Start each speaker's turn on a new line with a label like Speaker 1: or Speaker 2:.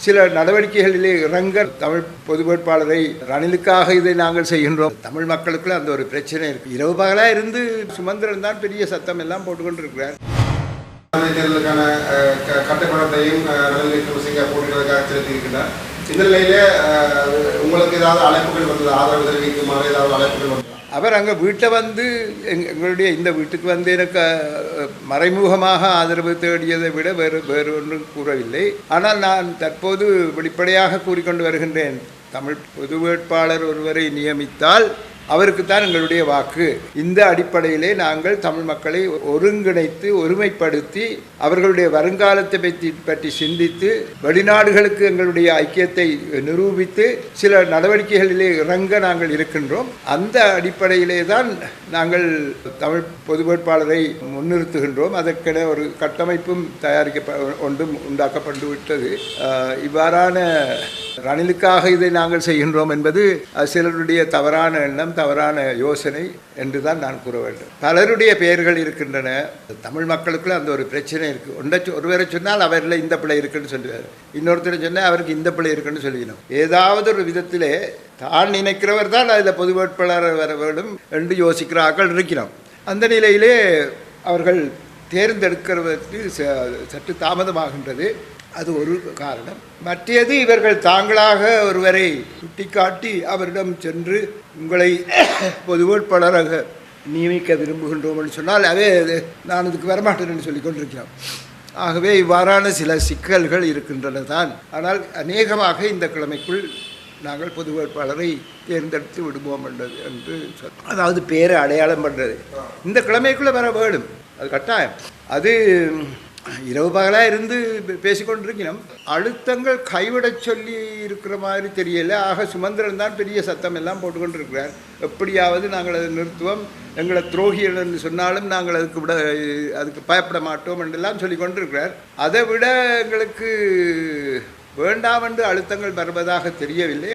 Speaker 1: சில நடவடிக்கைகளிலே இறங்க தமிழ் பொது வேட்பாளரை ரணிலுக்காக இதை நாங்கள் செய்கின்றோம். தமிழ் மக்களுக்குள்ள அந்த ஒரு பிரச்சனை இருக்கு. இரவு பகலா இருந்து சுமந்திரன் தான் பெரிய சத்தம் எல்லாம் போட்டுக்கொண்டு
Speaker 2: இருக்கிறார் தேர்தலுக்கான அஹ், க- கட்டுப்பணத்தையும் ரணில் விக்ரமசிங்க போட்டியிடுவதற்காக செலுத்தியிருக்கிறார். இந்த நிலையில உங்களுக்கு ஏதாவது அழைப்புகள் வந்தது? ஆதரவு தெரிவிக்குமாறு ஏதாவது அழைப்புகள் வந்தது?
Speaker 1: அவர் அங்கே வீட்டில் வந்து எங் எங்களுடைய இந்த வீட்டுக்கு வந்து எனக்கு மறைமுகமாக ஆதரவு தேடியதை விட வேறு வேறு ஒன்றும் கூறவில்லை. ஆனால் நான் தற்போது வெளிப்படையாக கூறிக்கொண்டு வருகின்றேன். தமிழ் பொது வேட்பாளர் ஒருவரை நியமித்தால் அவருக்குத்தான் எங்களுடைய வாக்கு. இந்த அடிப்படையிலே நாங்கள் தமிழ் மக்களை ஒருங்கிணைத்து ஒருமைப்படுத்தி அவர்களுடைய வருங்காலத்தை பற்றி பற்றி சிந்தித்து வெளிநாடுகளுக்கு எங்களுடைய ஐக்கியத்தை நிரூபித்து சில நடவடிக்கைகளிலே இறங்க நாங்கள் இருக்கின்றோம். அந்த அடிப்படையிலே தான் நாங்கள் தமிழ் பொது வேட்பாளரை முன்னிறுத்துகின்றோம். அதற்கென ஒரு கட்டமைப்பும் தயாரிக்க ஒன்றும் உண்டாக்கப்பட்டு விட்டது. இவ்வாறான ரணிலுக்காக இதை நாங்கள் செய்கின்றோம் என்பது சிலருடைய தவறான எண்ணம் தவறான யோசனை என்று தான் நான் கூற வேண்டும். பலருடைய பெயர்கள் இருக்கின்றன. தமிழ் மக்களுக்குள்ள அந்த ஒரு பிரச்சனை இருக்கு. ஒன்றை ஒருவரை சொன்னால் அவரில் இந்த பிள்ளை இருக்குன்னு சொல்லுவார். இன்னொருத்தர் சொன்னால் அவருக்கு இந்த பிள்ளை இருக்குன்னு சொல்லிக்கணும். ஏதாவது ஒரு விதத்திலே தான் நினைக்கிறவர் தான் அதில் பொது வேட்பாளர் வர வேண்டும் என்று யோசிக்கிறார்கள் இருக்கிறோம். அந்த நிலையிலே அவர்கள் தேர்ந்தெடுக்கிறதற்கு ச- சற்று தாமதமாகின்றது. அது ஒரு காரணம். மற்றது இவர்கள் தாங்களாக ஒருவரை சுட்டிக்காட்டி அவரிடம் சென்று உங்களை பொது வேட்பாளராக நியமிக்க விரும்புகின்றோம் என்று சொன்னால் அவே அது நான் இதுக்கு வரமாட்டேன் என்று சொல்லி கொண்டிருக்கிறோம் ஆகவே இவ்வாறான சில சிக்கல்கள் இருக்கின்றன தான் ஆனால் அநேகமாக இந்த கிழமைக்குள் நாங்கள் பொது வேட்பாளரை தேர்ந்தெடுத்து விடுவோம் என்றது என்று சொல் அதாவது பேரை அடையாளம் பண்ணுறது இந்த கிழமைக்குள்ளே வர வேணும் அது கட்டாயம். அது இரவு பகலாக இருந்து பே- அழுத்தங்கள் கைவிடச் சொல்லி இருக்கிற மாதிரி தெரியல. ஆக சுமந்திரன் தான் பெரிய சத்தம் எல்லாம் போட்டுக்கொண்டிருக்கிறார். எப்படியாவது நாங்கள் அதை நிறுத்துவோம். எங்களை துரோகிகள் என்று சொன்னாலும் நாங்கள் அதுக்கு விட அதுக்கு பயப்பட மாட்டோம் என்றெல்லாம் சொல்லி கொண்டிருக்கிறார். அதை விட எங்களுக்கு வேண்டாம் என்று அழுத்தங்கள் வருவதாக தெரியவில்லை.